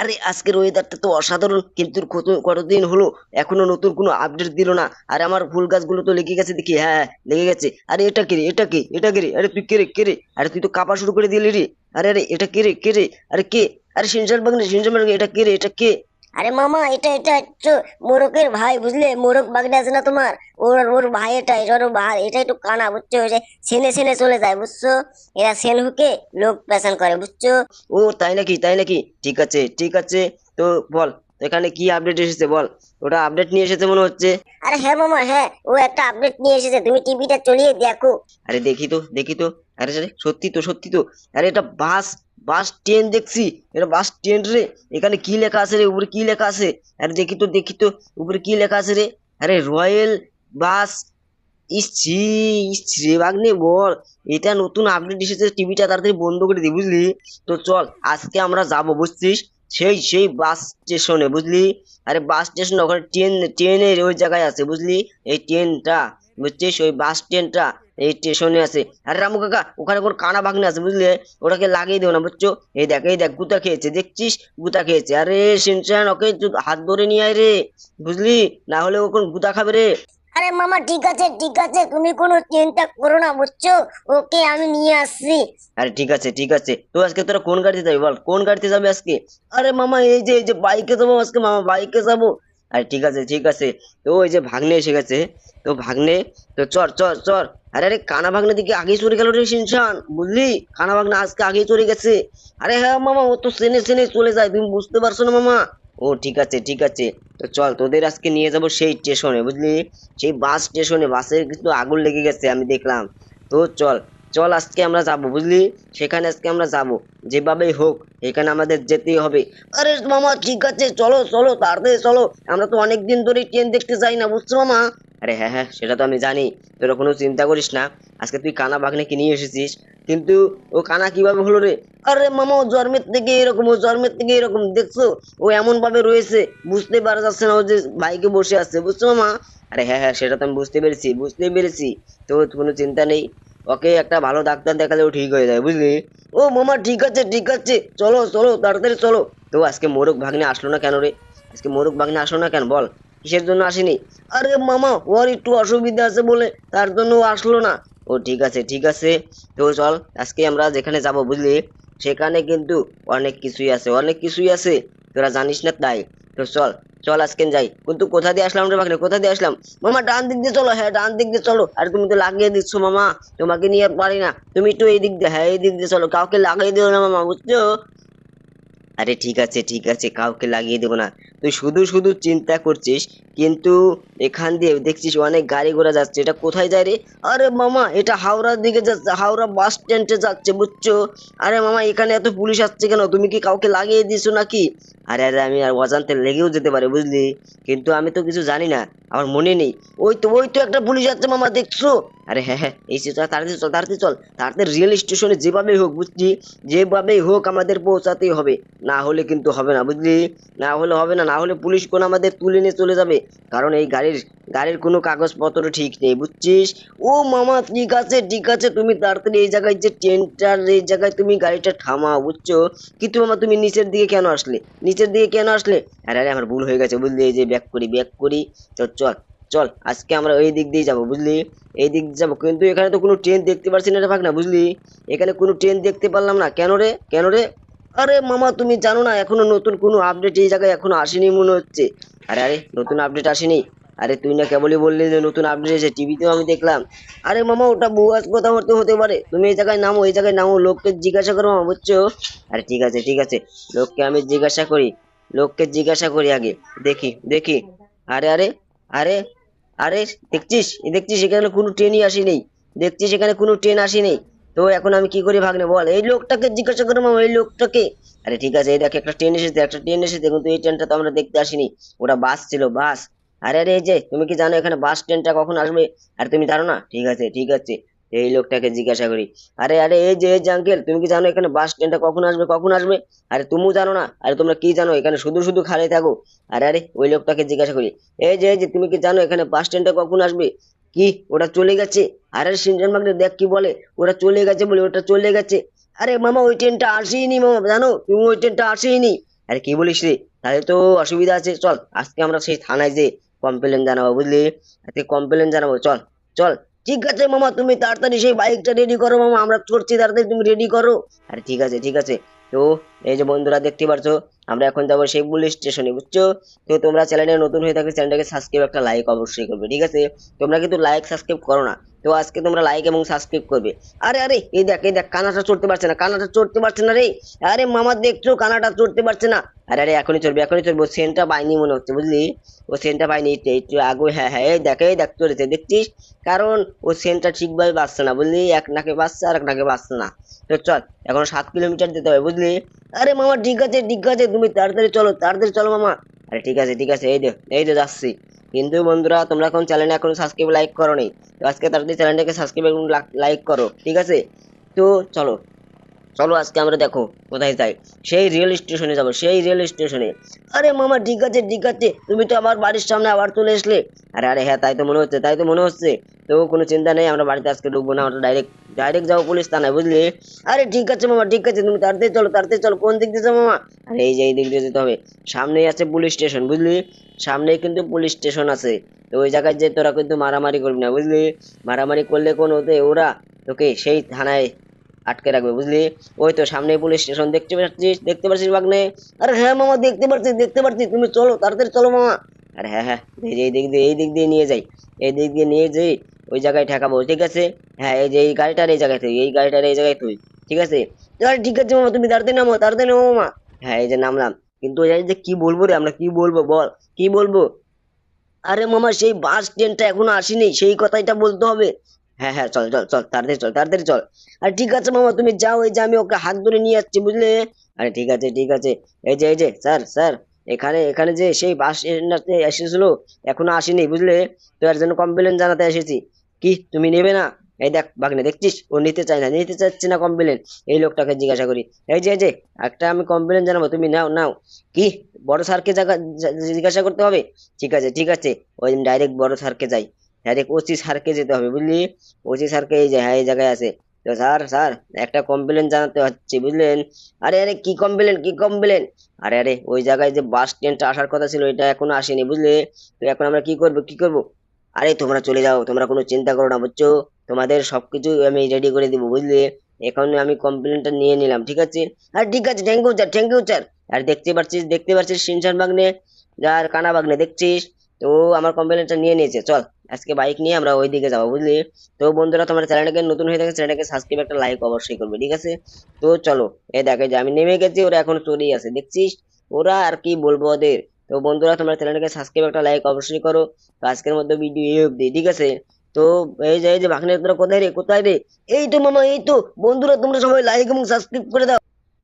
আরে, আজকের ওয়েদারটা তো অসাধারণ। কিন্তু কত, কতদিন হলো? এখনও নতুন কোনো আপডেট দিল না। আর আমার ফুল গাছগুলো তো লেগে গেছে দেখি। হ্যাঁ লেগে গেছে। আরে, এটা কে রে? এটা কে? এটা কে রে? আরে, তুই কে রে? কে রে? আরে, তুই তো কাপা শুরু করে দিলি রে। আরে আরে, এটা কে রে? কে রে? আরে, কে? আরে সিনজার বাগনে সিনজার বাগনে, এটা কে রে? এটা কে? আরে মামা এটা এটা একটু মোরকের ভাই বুঝলে? মোরক বাগনে আছে না তোমার? ওর ওর ভাই এটা এটা ওর ভাই এটা একটু কানা বুঝছ? ওই যে সেনে সেনে চলে যায় বুঝছ? এরা সেন হুকে লোক পেছান করে বুঝছ? ও তাই নাকি তাই নাকি? ঠিক আছে ঠিক আছে। তো বল এখানে কি আপডেট এসেছে বল? ওটা আপডেট নিয়ে এসেছে মনে হচ্ছে। আরে হ্যাঁ মামা হ্যাঁ ও একটা আপডেট নিয়ে এসেছে। তুমি টিভিটা চলিয়ে দেখো। আরে দেখি তো দেখি তো। আরে আরে সত্যি তো সত্যি তো। আরে এটা বাস বাস ট্রেন দেখছি। এটা বাস ট্রেন রে। এখানে কি লেখা আছে রে? উপরে কি লেখা আছে? আরে দেখি তো দেখি তো, উপরে কি লেখা আছে রে? আরে রয়্যাল বাস ইসছি ইসছি বাগনে, বল। এটা নতুন আপডেট এসেছে টিভিটা তাড়াতাড়ি বন্ধ করে দি, বুঝলি? তো চল, আজকে আমরা যাব, বুঝছিস? সেই সেই বাস স্টেশনে বুঝলি? আরে বাস স্টেশন ওখানে ট্রেন ট্রেনের ওই জায়গায় আছে, বুঝলি? এই ট্রেনটা বুঝছিস? ওই বাস ট্রেনটা এই স্টেশনে আছে। আরে রামু কাকা ওখানে কোন কানা ভাগ্নে আছে বুঝলে? ওটাকে লাগিয়ে দেবো না বুঝছ? এই দেখ এই দেখ গুতা খেয়েছে দেখছিস? গুতা খেয়েছে। আরে সিনচান ওকে হাত ধরে নিয়ে আয় রে বুঝলি? না হলে ও কোন গুতা খাবে রে। আরে মামা ঠিক আছে ঠিক আছে তুমি কোনো চিন্তা করো না বুঝছ? ওকে আমি নিয়ে আসছি। আরে ঠিক আছে ঠিক আছে। তো আজকে তোরা কোন গাড়িতে যাবি বল? কোন গাড়িতে যাবে আজকে? আরে মামা এই যে এই যে বাইকে যাব আজকে মামা বাইকে যাব। আরে ঠিক আছে ঠিক আছে। তো ওই যে ভাগ্নে এসে গেছে। তো ভাগ্নে তো চর চর চর আরে আরে, কানা ভাগনা দিকে আগেই চলে গেল রে সিনশান। বুঝলি? কানা ভাগনা আজকে আগেই চলে গেছে। আরে হ্যাঁ মামা, ও তো সেনে সেনে চলে যায়, তুমি বুঝতে পারছ না মামা? ও, ঠিক আছে ঠিক আছে। তো চল, তোদের আজকে নিয়ে যাব সেই স্টেশনে, বুঝলি? সেই বাস স্টেশনে, বাসের কিন্তু আগুন লেগে গেছে, আমি দেখলাম। তো চল চল আজকে আমরা যাব, বুঝলি? সেখানে আজকে আমরা যাব। যেভাবেই হোক, এখানে আমাদের যেতেই হবে। আরে মামা, ঠিক আছে, চলো চলো, তাড়াতাড়ি চলো। আমরা তো অনেক দিন ধরে ট্রেন দেখতে যাই না, বুঝছ মামা? আরে হ্যাঁ হ্যাঁ সেটা তো আমি জানি। তোরা কোনো চিন্তা করিস না। আজকে তুই কানা বাগনাকে নিয়ে এসেছিস। কিন্তু ও কানা কীভাবে হলো রে? আরে মামা, ও জন্মের থেকে এরকম, ও জন্মের থেকে এরকম, দেখছ? ও এমন ভাবে রয়েছে, বুঝতে পারা যাচ্ছে না ও যে বাইকে বসে আছে, বুঝছ মামা? আরে হ্যাঁ হ্যাঁ সেটা তো আমি বুঝতে পেরেছি বুঝতে পেরেছি। তো কোনো চিন্তা নেই। ওকে একটা ভালো ডাক্তার দেখালেও ঠিক হয়ে যায়, বুঝলি? ও মামা, ঠিক আছে ঠিক আছে। চলো চলো, তাড়াতাড়ি চলো। তো আজকে মোরগ ভাগ্নে আসলো না কেন রে? আজকে মোরগ ভাগ্নে আসলো না কেন? বল, কিসের জন্য আসেনি? আরে মামা, ওর একটু অসুবিধা আছে বলে তার জন্য ও আসলো না। ও ঠিক আছে ঠিক আছে। তো চল, আজকে আমরা যেখানে যাব, বুঝলি? সেখানে কিন্তু অনেক কিছুই আছে, অনেক কিছুই আছে। তোরা জানিস না তাই। তো চল চল আজকে যাই। কিন্তু কোথা দিয়ে আসলাম রে বাকলে কোথা দিয়ে আসলাম? মামা, ডান দিক দিয়ে চলো হ্যাঁ ডান দিক দিয়ে চলো। আর তুমি তো লাগিয়ে দিচ্ছ মামা, তোমাকে নিয়ে পারি না। তুমি একটু এই দিক দিয়ে হ্যাঁ এই দিক দিয়ে চলো। কাউকে লাগিয়ে দিও না মামা, বুঝছ? আরে ঠিক আছে ঠিক আছে, কাউকে লাগিয়ে দেবো না। তুই শুধু শুধু চিন্তা করছিস, কিন্তু এখান দিয়ে দেখছিস অনেক গাড়ি ঘোড়া যাচ্ছে। এটা কোথায় যায় রে? আরে মামা, এটা হাওড়ার দিকে যাচ্ছে, হাওড়া বাস স্ট্যান্ডে যাচ্ছে, বুঝছ? আরে মামা, এখানে এত পুলিশ আসছে কেন? তুমি কি কাউকে লাগিয়ে দিছো নাকি? আরে আরে, আমি আর অজান্তে লেগেও যেতে পারে, বুঝলি? কিন্তু আমি তো কিছু জানি না, আমার মনে নেই। ওই তো ওই তো একটা পুলিশ আছে মামা, দেখছ? আরে হ্যাঁ হ্যাঁ এই চল তাড়াতাড়ি চল। তাড়াতাড়ি চল তাড়াতাড়ি রেল স্টেশনে যেভাবেই হোক বুঝছি যেভাবেই হোক আমাদের পৌঁছাতেই হবে। না হলে কিন্তু হবে না, বুঝলি? না হলে হবে না না হলে পুলিশ কোন আমাদের তুলে নিয়ে চলে যাবে। কারণ এই গাড়ির গাড়ির কোনো কাগজপত্র ঠিক নেই, বুঝছিস? ও মামা, ঠিক আছে ঠিক আছে, তুমি তাড়াতাড়ি এই জায়গায় যে ট্রেনটার এই জায়গায় তুমি গাড়িটা থামাও, বুঝছ? কিন্তু মামা, তুমি নিচের দিকে কেন আসলে? নিচের দিকে কেন আসলে? আরে আরে, আমার ভুল হয়ে গেছে, বুঝলি? এই যে ব্যাক করি ব্যাক করি। তো চল। চল, আজকে আমরা ওই দিক দিয়ে যাব, বুঝলি? এই দিক দিয়ে যাব। কিন্তু এখানে তো কোনো ট্রেন দেখতে পারছি না রে ভাগ না বুঝলি? এখানে কোনো ট্রেন দেখতে পারলাম না। কেন রে? কেন রে? আরে মামা, তুমি জানো না, এখনও নতুন কোনো আপডেট এই জায়গায় এখনও আসেনি মনে হচ্ছে। আরে আরে, নতুন আপডেট আসেনি। আরে, তুই না কেবলই বললি যে নতুন আপডেট এসেছে টিভিতেও আমি দেখলাম। আরে মামা, ওটা বুয়াজ কথা হতে হতে পারে। তুমি এই জায়গায় নামো, এই জায়গায় নামো, লোককে জিজ্ঞাসা করো মামা, বুঝছ? আরে, ঠিক আছে ঠিক আছে। লোককে আমি জিজ্ঞাসা করি, লোককে জিজ্ঞাসা করি আগে। দেখি দেখি। আরে আরে আরে আরে দেখছিস? দেখছিস এখানে কোনো ট্রেনই আসেনি। দেখছিস এখানে কোনো ট্রেন আসেনি? তো এখন আমি কি করি ভাগনে বল? এই লোকটাকে জিজ্ঞাসা করো মামা, এই লোকটাকে। আরে ঠিক আছে, এই দেখ একটা ট্রেন এসেছে, একটা ট্রেন এসেছে। কিন্তু এই ট্রেনটা তো আমরা দেখতে আসিনি। ওটা বাস ছিল বাস আরে আরে, এই যে, তুমি কি জানো এখানে বাস ট্রেনটা কখন আসবে? আর তুমি জানো না? ঠিক আছে ঠিক আছে। এই লোকটাকে জিজ্ঞাসা করি, আরে আরে, এই যে এই যে আঙ্কেল তুমি কি জানো এখানে বাস ট্রেনটা কখন আসবে কখন আসবে? আরে, তুমিও জানো না, আরে, তোমরা কি জানো, এখানে শুধু শুধু খালি থাকো। আরে আরে, ওই লোকটাকে জিজ্ঞাসা করি, এই যে এই যে, তুমি কি জানো এখানে বাস ট্রেনটা কখন আসবে? কি, ওটা চলে গেছে? আরে সিনজান মাগনে দেখ কি বলে, ওটা চলে গেছে বলে, ওটা চলে গেছে। আরে, মামা, ওই ট্রেনটা আসেইনি, মামা, জানো? তুমি ওই ট্রেনটা আসেইনি। আরে, কি বলিস রে, তাহলে তো অসুবিধা আছে, চল, আজকে আমরা সেই থানায় যে কমপ্লেন জানাব, বুঝলি? আজকে কমপ্লেন জানাব, চল চল। ঠিক আছে মামা, তুমি তাড়াতাড়ি সেই বাইকটা রেডি করো মামা, আমরা চড়ছি তাড়াতাড়ি তুমি রেডি করো। আরে ঠিক আছে ঠিক আছে। তো এই যে বন্ধুরা দেখতে পারছ, আমরা এখন যাব সেই পুলিশ স্টেশনে বুঝছ? তো তোমরা চ্যানেলে নতুন হয়ে থাকলে চ্যানেলটাকে সাবস্ক্রাইব একটা লাইক অবশ্যই করবে, ঠিক আছে? তোমরা কিন্তু লাইক সাবস্ক্রাইব করো না। তো আজকে তোমরা লাইক এবং সাবস্ক্রাইব করবে। আরে আরে, এই দেখ এই দেখ, কানাটা চড়তে পারছে না, কানাটা চড়তে পারছে না রে। আরে মামা, দেখছ, কানাটা চড়তে পারছে না। আরে আরে, এখনই চড়বে এখনই চড়বে সেন্টটা পাইনি মনে হচ্ছে, বুঝলি? ও সেন্টটা পাইনি একটু আগে হ্যাঁ হ্যাঁ এই দেখ এই দেখ চড়েছে দেখছিস? কারণ ও সেন্টটা ঠিকভাবে বাঁচছে না, বুঝলি? এক নাকে বাঁচছে আর এক নাকে বাঁচছে না। তো চল, এখন সাত কিলোমিটার যেতে হবে, বুঝলি? আরে মামা, ঠিক আছে ঠিক আছে, তুমি তাড়াতাড়ি চলো তাড়াতাড়ি চলো মামা। আরে ঠিক আছে ঠিক আছে, এই দে এই তো যাচ্ছি। কিন্তু বন্ধুরা, তোমরা এখন চ্যানেলে এখন সাবস্ক্রাইব লাইক করো নি আজকে তাড়াতাড়ি চ্যানেলটাকে সাবস্ক্রাইব লাইক করো, ঠিক আছে? তো চলো চলো আজকে আমরা দেখো কোথায় যাই। সেই রেল স্টেশনে যাব, সেই রেল স্টেশনে। আরে মামা, ঠিক আছে ঠিক আছে, তুমি তো আমার বাড়ির সামনে আবার চলে আসলে আরে আরে হ্যাঁ তাই তো মনে হচ্ছে, তাই তো মনে হচ্ছে। তো কোনো চিন্তা নেই, আমরা বাড়িতে আজকে ঢুকবো না, আমরা ডাইরেক্ট ডাইরেক্ট যাব পুলিশ থানায়, বুঝলি? আরে, ঠিক আছে মামা, ঠিক আছে, তুমি তাড়াতাড়ি চলো তাড়াতাড়ি চলো, কোন দিক দিয়ে যাব মামা? আরে, এই যে, এই দিক দিয়ে যেতে হবে। সামনেই আছে পুলিশ স্টেশন, বুঝলি? সামনেই কিন্তু পুলিশ স্টেশন আছে। তো ওই জায়গায় যে তোরা কিন্তু মারামারি করবি না, বুঝলি? মারামারি করলে কোন ওতে ওরা তোকে সেই থানায় আটকে রাখবে, বুঝলি? ওই তো সামনে পুলিশ স্টেশন দেখতে পাচ্ছিস দেখতে পাচ্ছিস বাগনে? আরে হ্যাঁ মামা, দেখতে পাচ্ছি দেখতে পাচ্ছি, তুমি চলো, তাড়াতাড়ি চলো মামা। আরে হ্যাঁ হ্যাঁ এই যে এই দিক দিয়ে, এই দিক দিয়ে নিয়ে যাই, এই দিক দিয়ে নিয়ে যাই, ওই জায়গায় ঠেকাবো, ঠিক আছে? হ্যাঁ এই যে এই গাড়িটার এই জায়গায় তুই, এই গাড়িটার এই জায়গায় তুই, ঠিক আছে? আরে ঠিক আছে মামা, তুমি তাড়াতাড়ি নামো তাড়াতাড়ি নামো মামা। হ্যাঁ এই যে নামলাম, কিন্তু ওই যে কি বলব রে আমরা, কি বলব বল, কি বলব? আরে মামা, সেই বাস ট্রেনটা এখনও আসেনি, সেই কথাইটা বলতে হবে। হ্যাঁ হ্যাঁ চল চল চল, তাড়াতাড়ি চল তাড়াতাড়ি চল। আর ঠিক আছে মামা, তুমি যাও, এই যে আমি ওকে হাত ধরে নিয়ে যাচ্ছি বুঝলে? আরে ঠিক আছে ঠিক আছে। এই যে এই যে, স্যার স্যার, এখানে এখানে যে সেই বাস এসেছিল, এখনও আসেনি, বুঝলে? তো এর জন্য কমপ্লেন জানাতে এসেছি। কি, তুমি নেবে না? এই দেখ বাগনে দেখছিস? ও নিতে চায় না, নিতে চাচ্ছে না কমপ্লেন এই লোকটাকে জিজ্ঞাসা করি। এই যে এই যে, একটা আমি কমপ্লেন জানাব, তুমি নাও নাও। কি, বড় স্যারকে জিজ্ঞাসা করতে হবে? ঠিক আছে ঠিক আছে। ওই ডাইরেক্ট বড় স্যারকে যাই। ডাইরেক্ট ওসি স্যারকে যেতে হবে, বুঝলি? ওসি স্যারকে এই হ্যাঁ এই জায়গায় আছে। তো স্যার স্যার, একটা কমপ্লেন জানাতে হচ্ছে, বুঝলেন? আরে আরে, কি কমপ্লেন কি কমপ্লেন আরে আরে, ওই জায়গায় যে বাস ট্রেনটা আসার কথা ছিল, এটা এখনও আসেনি, বুঝলে? তো এখন আমরা কি করব কি করব? আরে, তোমরা চলে যাও, তোমরা কোনো চিন্তা করো না, বুঝছ? তোমাদের সবকিছু আমি রেডি করে দিব, বুঝলে? এখন আমি কমপ্লেনটা নিয়ে নিলাম, ঠিক আছে? আর ঠিক আছে thank you sir thank you sir আর দেখতে পাচ্ছিস দেখতে পাচ্ছিস সিনচান বাগনে আর কানা বাগনে দেখছিস? তো আমার কমপ্লেনটা নিয়ে নিয়েছে, চল। আজকে বাইক নিয়ে আমরা ওই দিকে যাব, বুঝলি? তো বন্ধুরা, তোমার চ্যানেলটাকে নতুন হয়ে থাকে চ্যানেলটাকে সাবস্ক্রাইব একটা লাইক অবশ্যই করবে, ঠিক আছে? তো চলো, এই দেখে যে আমি নেমে গেছি, ওরা এখন চলেই আছে, দেখছিস? ওরা আর কি বলব ওদের? তো বন্ধুরা, তোমার চ্যানেলটাকে সাবস্ক্রাইব একটা লাইক অবশ্যই করো, তো আজকের মধ্যে ভিডিও এই অবধি, ঠিক আছে? তো এই যে এই যে ভাগনে তোরা কোথায় রে? কোথায় রে? এই তো মামা, এই তো, বন্ধুরা, তোমরা সবাই লাইক এবং সাবস্ক্রাইব করে দাও।